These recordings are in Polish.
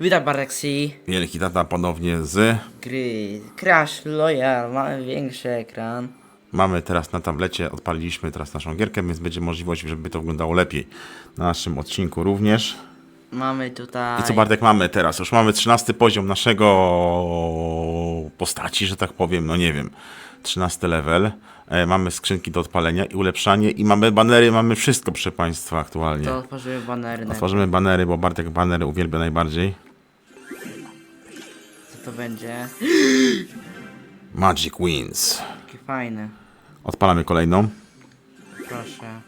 Witam Barexi. Wielki tata ponownie z. Gry Crash Royale, mamy większy ekran. Mamy teraz na tablecie, odpaliliśmy teraz naszą gierkę, więc będzie możliwość, żeby to wyglądało lepiej. Na naszym odcinku również. Mamy tutaj... I co Bartek mamy teraz? Już mamy 13 poziom naszego postaci, że tak powiem, no nie wiem. 13 level. E, mamy skrzynki do odpalenia i ulepszanie i mamy banery, mamy wszystko proszę Państwa aktualnie. To otworzymy banery. Otworzymy banery, bo Bartek banery uwielbia najbardziej. To będzie? Magic Wins. Takie fajne. Odpalamy kolejną Proszę.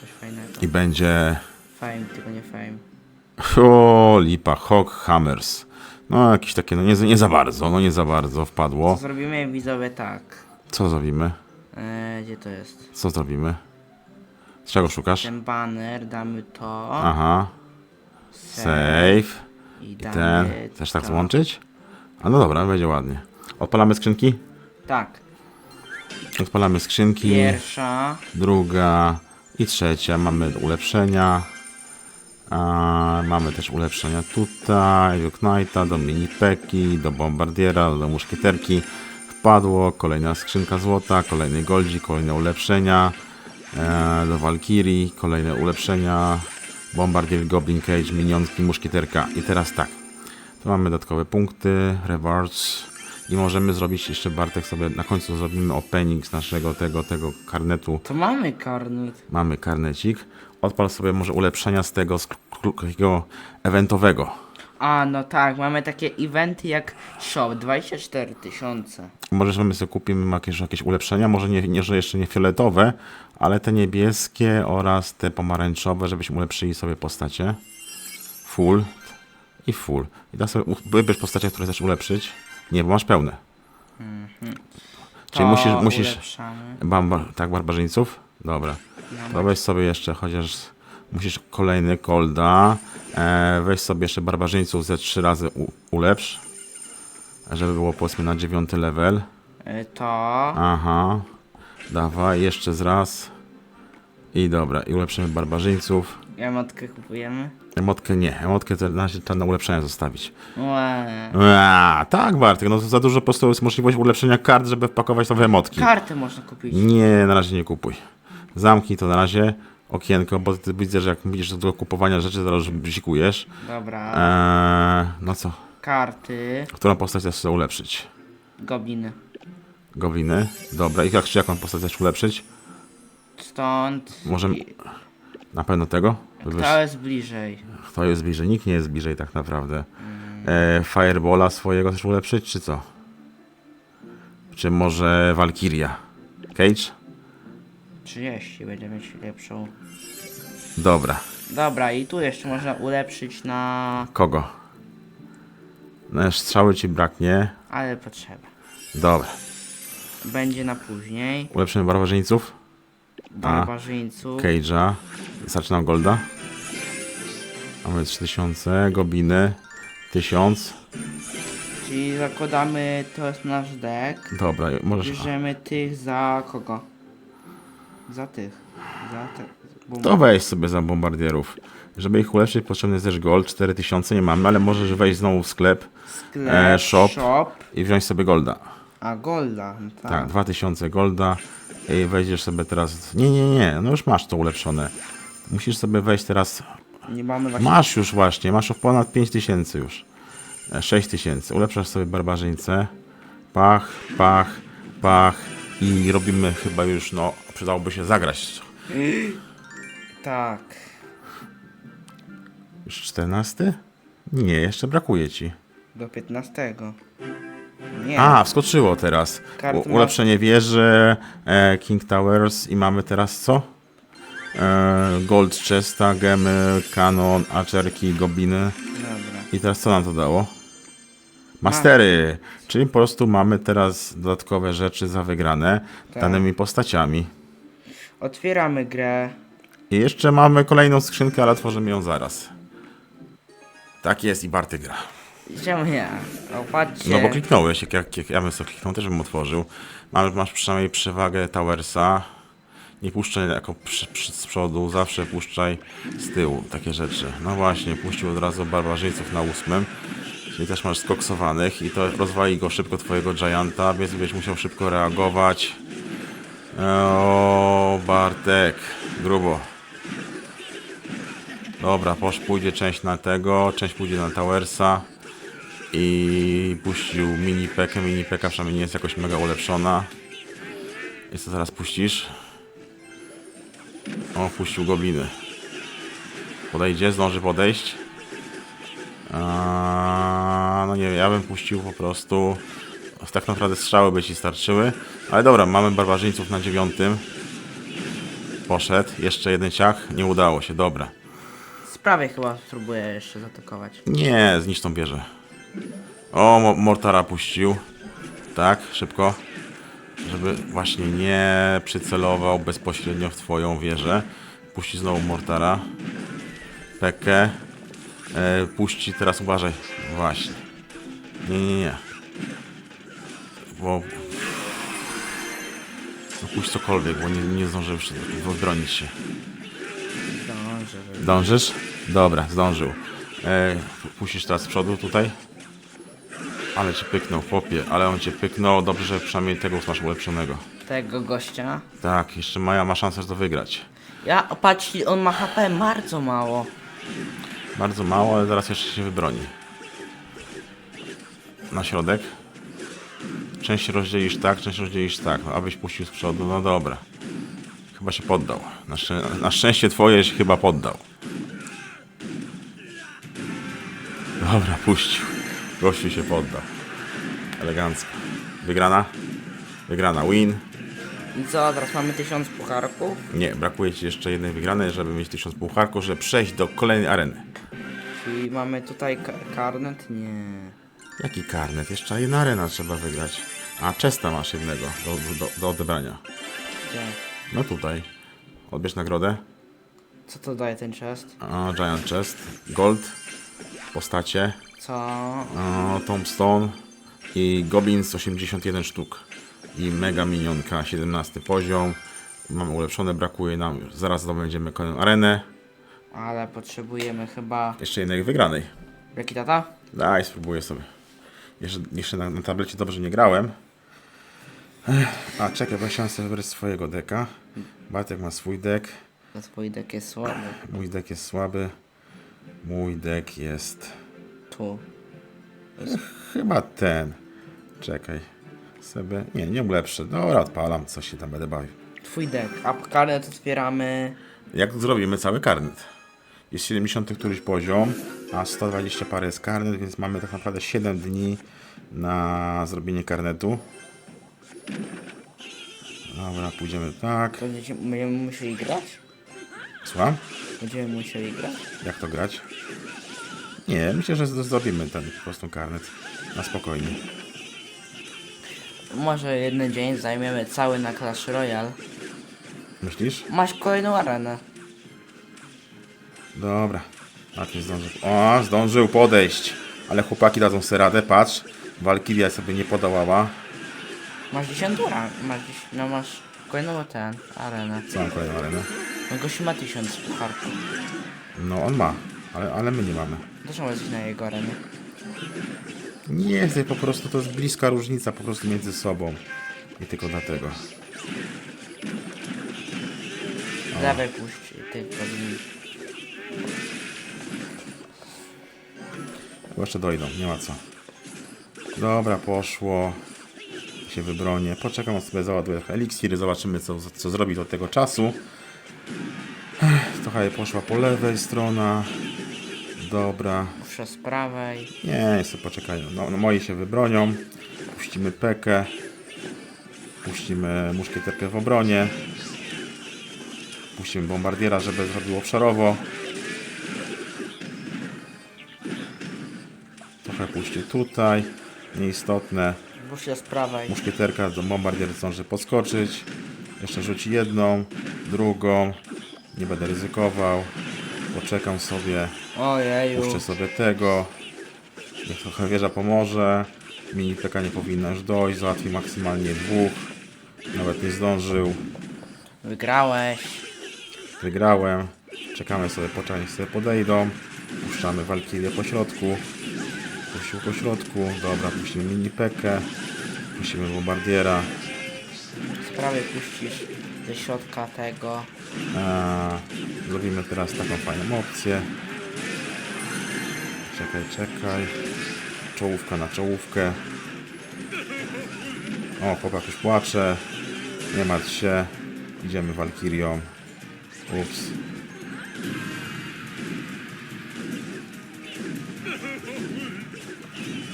Coś fajnego. i będzie Fame, tylko nie fame. O, lipa, Hawk Hammers. No, jakieś takie, no nie, za- nie za bardzo, no nie za bardzo wpadło. Zrobimy widzowie tak. Co zrobimy? Eee, gdzie to jest? Co zrobimy? Z czego szukasz? Ten banner, damy to. Aha, save. I I damy ten, też tak to. złączyć? A no dobra, będzie ładnie. Odpalamy skrzynki? Tak. Odpalamy skrzynki. Pierwsza. druga i trzecia. Mamy ulepszenia. A, mamy też ulepszenia tutaj, do Knighta, do minipeki, do bombardiera, do muszkieterki. Wpadło, kolejna skrzynka złota, kolejny goldzi, kolejne ulepszenia. E, do Valkyrii, kolejne ulepszenia. Bombardier, Goblin Cage, minionki, muszkieterka. I teraz tak. Tu mamy dodatkowe punkty, rewards i możemy zrobić jeszcze Bartek sobie na końcu zrobimy opening z naszego tego, tego karnetu. To mamy karnet. Mamy karnecik. Odpal sobie może ulepszenia z tego z takiego eventowego. A, no tak, mamy takie eventy jak shop, 24 tysiące. Może my sobie kupimy jakieś, jakieś ulepszenia, może nie, nie, że jeszcze nie fioletowe, ale te niebieskie oraz te pomarańczowe, żebyśmy ulepszyli sobie postacie. Full i full. I teraz sobie wybierz postacie, które chcesz ulepszyć. Nie, bo masz pełne. Czyli To musisz, musisz. Bamba, tak, barbarzyńców? Dobra. To weź sobie jeszcze, chociaż musisz kolejny kolda. E, weź sobie jeszcze barbarzyńców ze trzy razy u, ulepsz. Żeby było powiedzmy na dziewiąty level. y, to. Aha. Dawaj, jeszcze z raz. I dobra, i ulepszymy barbarzyńców. Emotkę kupujemy. Emotkę nie, emotkę to na razie trzeba na ulepszenie zostawić. Łe. A, tak Bartek, no to za dużo po prostu jest możliwość ulepszenia kart, żeby wpakować nowe emotki. Karty można kupić. Nie, na razie nie kupuj. Zamknij to na razie okienko, bo ty widzę, że jak widzisz do kupowania rzeczy, zaraz bzikujesz. Dobra. Eee, no co? Karty. Którą postać chcesz sobie ulepszyć? Gobliny. Gobliny? Dobra, i jak jaką postać chcesz ulepszyć? Stąd. Możemy- i- Na pewno tego? Kto jest bliżej? kto jest bliżej? Nikt nie jest bliżej tak naprawdę. Eee, Firebola swojego chcesz ulepszyć, czy co? Czy może Valkyria? Cage? 30 będzie mieć lepszą. Dobra. Dobra, i tu jeszcze można ulepszyć na. Kogo? No, strzały ci braknie. Ale potrzeba. Dobra. Będzie na później. Ulepszymy barbarzyńców? Barbarzyńców. Cage'a. Zaczynam Golda. Mamy 3000, Gobiny 1000. Czyli zakładamy, to jest nasz deck. Dobra, możesz. Bierzemy tych za kogo? Za tych. Za te. To weź sobie za bombardierów. Żeby ich ulepszyć, potrzebny jest też gold. 4000 nie mamy, ale możesz wejść znowu w sklep Sklep, e, shop. shop. i wziąć sobie golda. A golda. Tak. Tak, 2000 golda. I wejdziesz sobie teraz. Nie, nie, nie, no już masz to ulepszone. Musisz sobie wejść teraz. Nie mamy właśnie. Masz już właśnie, masz już ponad 5000 już. E, 6000. Ulepszasz sobie barbarzyńcę. Pach, pach, pach. I robimy chyba już, no, przydałoby się zagrać. Tak. Już 14? Nie, jeszcze brakuje ci. Do 15. Nie. A, wskoczyło teraz. U, ulepszenie wieży, e, King Towers i mamy teraz co? E, Gold Chesta, gemy, kanon, aczerki, gobliny. Dobra. I teraz co nam to dało? Mastery! Czyli po prostu mamy teraz dodatkowe rzeczy za wygrane Tak. danymi postaciami. Otwieramy grę. I jeszcze mamy kolejną skrzynkę, ale otworzymy ją zaraz. Tak jest i Barty gra. Czemu ja? O, patrzcie. No bo kliknąłeś, jak, jak, jak ja bym sobie kliknął, też bym otworzył. Mamy, masz przynajmniej przewagę Towersa. Nie puszczaj jako przy, przy, z przodu, zawsze puszczaj z tyłu takie rzeczy. No właśnie, puścił od razu barbarzyńców na ósmym. Czyli też masz skoksowanych i to rozwali go szybko twojego Gianta, więc będziesz musiał szybko reagować. O, Bartek, grubo. Dobra, posz pójdzie część na tego, część pójdzie na Towersa i puścił mini pekę. Mini peka przynajmniej nie jest jakoś mega ulepszona. I co teraz puścisz? O, puścił gobliny. Podejdzie, zdąży podejść. A, no nie wiem, ja bym puścił po prostu. Tak naprawdę strzały by ci starczyły. Ale dobra, mamy barbarzyńców na dziewiątym. Poszedł. Jeszcze jeden ciach. Nie udało się, dobra. Z prawej chyba spróbuję jeszcze zaatakować. Nie, zniszcz tą wieżę. O, Mo- Mortara puścił. Tak, szybko. Żeby właśnie nie przycelował bezpośrednio w twoją wieżę. Puści znowu Mortara. Pekę. E, puści, teraz uważaj. Właśnie. Nie, nie, nie. Bo... No puść cokolwiek, bo nie, nie zdążę już bronić się. Zdążę, że... Dążysz? Dobra, zdążył. E, puścisz teraz z przodu tutaj? Ale cię pyknął, chłopie, ale on cię pyknął. Dobrze, że przynajmniej tego masz ulepszonego. Tego gościa. Tak, jeszcze Maja ma szansę to wygrać. Ja, patrz, on ma HP bardzo mało. Bardzo mało, ale zaraz jeszcze się wybroni. Na środek. Część rozdzielisz tak, część rozdzielisz tak. No, abyś puścił z przodu, no dobra. Chyba się poddał. Na, szczę na szczęście twoje się chyba poddał. Dobra, puścił. Gościu się poddał. Elegancko. Wygrana? Wygrana. Win. I co, teraz mamy tysiąc pucharków? Nie, brakuje ci jeszcze jednej wygranej, żeby mieć tysiąc pucharków, żeby przejść do kolejnej areny. Czyli mamy tutaj ka karnet? Nie. Jaki karnet? Jeszcze jedna arena trzeba wygrać. A, Chesta masz jednego do, do, do odebrania. Gdzie? No tutaj. Odbierz nagrodę. Co to daje ten chest? A, Giant Chest. Gold. Postacie. Co? A, Tombstone. I Goblins 81 sztuk. I Mega Minionka 17 poziom. Mamy ulepszone, brakuje nam. Zaraz zdobędziemy kolejną arenę. Ale potrzebujemy chyba... Jeszcze jednej wygranej. Jaki tata? Daj, spróbuję sobie. Jeszcze, jeszcze na, na tablecie dobrze nie grałem. Ech, A czekaj, bo chciałem sobie wybrać swojego deka. Bartek ma swój dek. To twój dek jest słaby. Mój dek jest słaby. Mój dek jest Tu. chyba ten. Czekaj. Sobie. Nie, nie ulepszę. Dobra, odpalam, coś się tam będę bawił. Twój dek. A karnet otwieramy... Jak zrobimy cały karnet? Jest 70 któryś poziom, a 120 parę jest karnet, więc mamy tak naprawdę 7 dni na zrobienie karnetu. Dobra, pójdziemy tak. To będziemy, będziemy musieli grać? Słucham? Będziemy musieli grać? Jak to grać? Nie, myślę, że zrobimy ten po prostu karnet. Na spokojnie. Może jeden dzień zajmiemy cały na Clash Royale. Myślisz? Masz kolejną arenę. Dobra. A zdążył. O, zdążył podejść. Ale chłopaki dadzą sobie radę, patrz. Walkiria sobie nie podołała. Masz dziesiątą ran- masz dziś, no masz kolejną ten, arenę. Co mam kolejną arenę? No gościu ma tysiąc pucharków. No on ma, ale, ale my nie mamy. Dlaczego jesteś na jego arenie? Nie jest po prostu, to jest bliska różnica po prostu między sobą. I tylko dlatego. Dawaj puść goblin. Chyba jeszcze dojdą, nie ma co. Dobra, poszło. Się wybronię. Poczekam, aż sobie załaduję trochę eliksiry. Zobaczymy, co, co zrobi do tego czasu. Trochę poszła po lewej strona. Dobra. Muszę z prawej. Nie, jeszcze poczekają. No, no moi się wybronią. Puścimy Pekę. Puścimy muszkieterkę w obronie. Puścimy bombardiera, żeby zrobił obszarowo. Trochę puści tutaj. Nieistotne. Muszę z prawej. Muszkieterka do bombardier zdąży podskoczyć. Jeszcze rzuci jedną, drugą. Nie będę ryzykował. Poczekam sobie. Ojeju. Puszczę sobie tego. Niech trochę wieża pomoże. Mini PK nie powinna już dojść. Załatwi maksymalnie dwóch. Nawet nie zdążył. Wygrałeś. Wygrałem. Czekamy sobie, poczekaj, niech sobie podejdą. Puszczamy Walkirię po środku. puścił po środku. Dobra, puścimy mini pekę. Puścimy bombardiera. Sprawy puścisz ze środka tego. Eee, zrobimy teraz taką fajną opcję. Czekaj, czekaj. Czołówka na czołówkę. O, chłopak już płacze. Nie martw się. Idziemy Walkirią. Ups.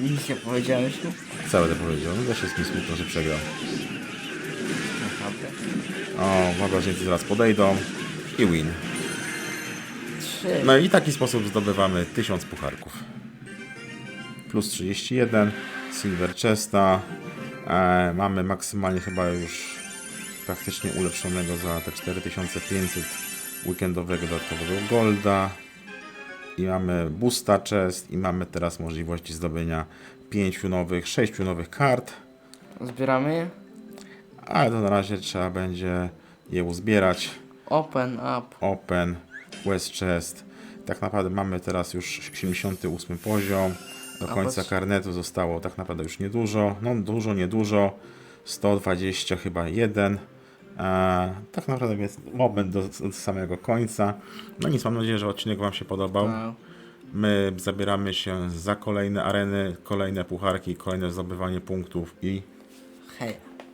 Nic nie powiedziałeś mu? Całe to powiedział. No też jest mi smutno, że przegrał. Naprawdę. O, magazinki zaraz podejdą. I win. No i w taki sposób zdobywamy 1000 pucharków. Plus 31, Silver Chesta. E, mamy maksymalnie chyba już praktycznie ulepszonego za te 4500 weekendowego dodatkowego golda. I mamy boosta chest i mamy teraz możliwość zdobycia 5 nowych, 6 nowych kart. Zbieramy je? Ale to na razie trzeba będzie je uzbierać. Open up. Open, West Chest. Tak naprawdę mamy teraz już 78 poziom. Do końca karnetu zostało tak naprawdę już niedużo. No dużo, niedużo. 120 chyba jeden. E, tak naprawdę jest moment do, do samego końca. No nic, mam nadzieję, że odcinek Wam się podobał. No. My zabieramy się za kolejne areny, kolejne pucharki, kolejne zdobywanie punktów i Hej.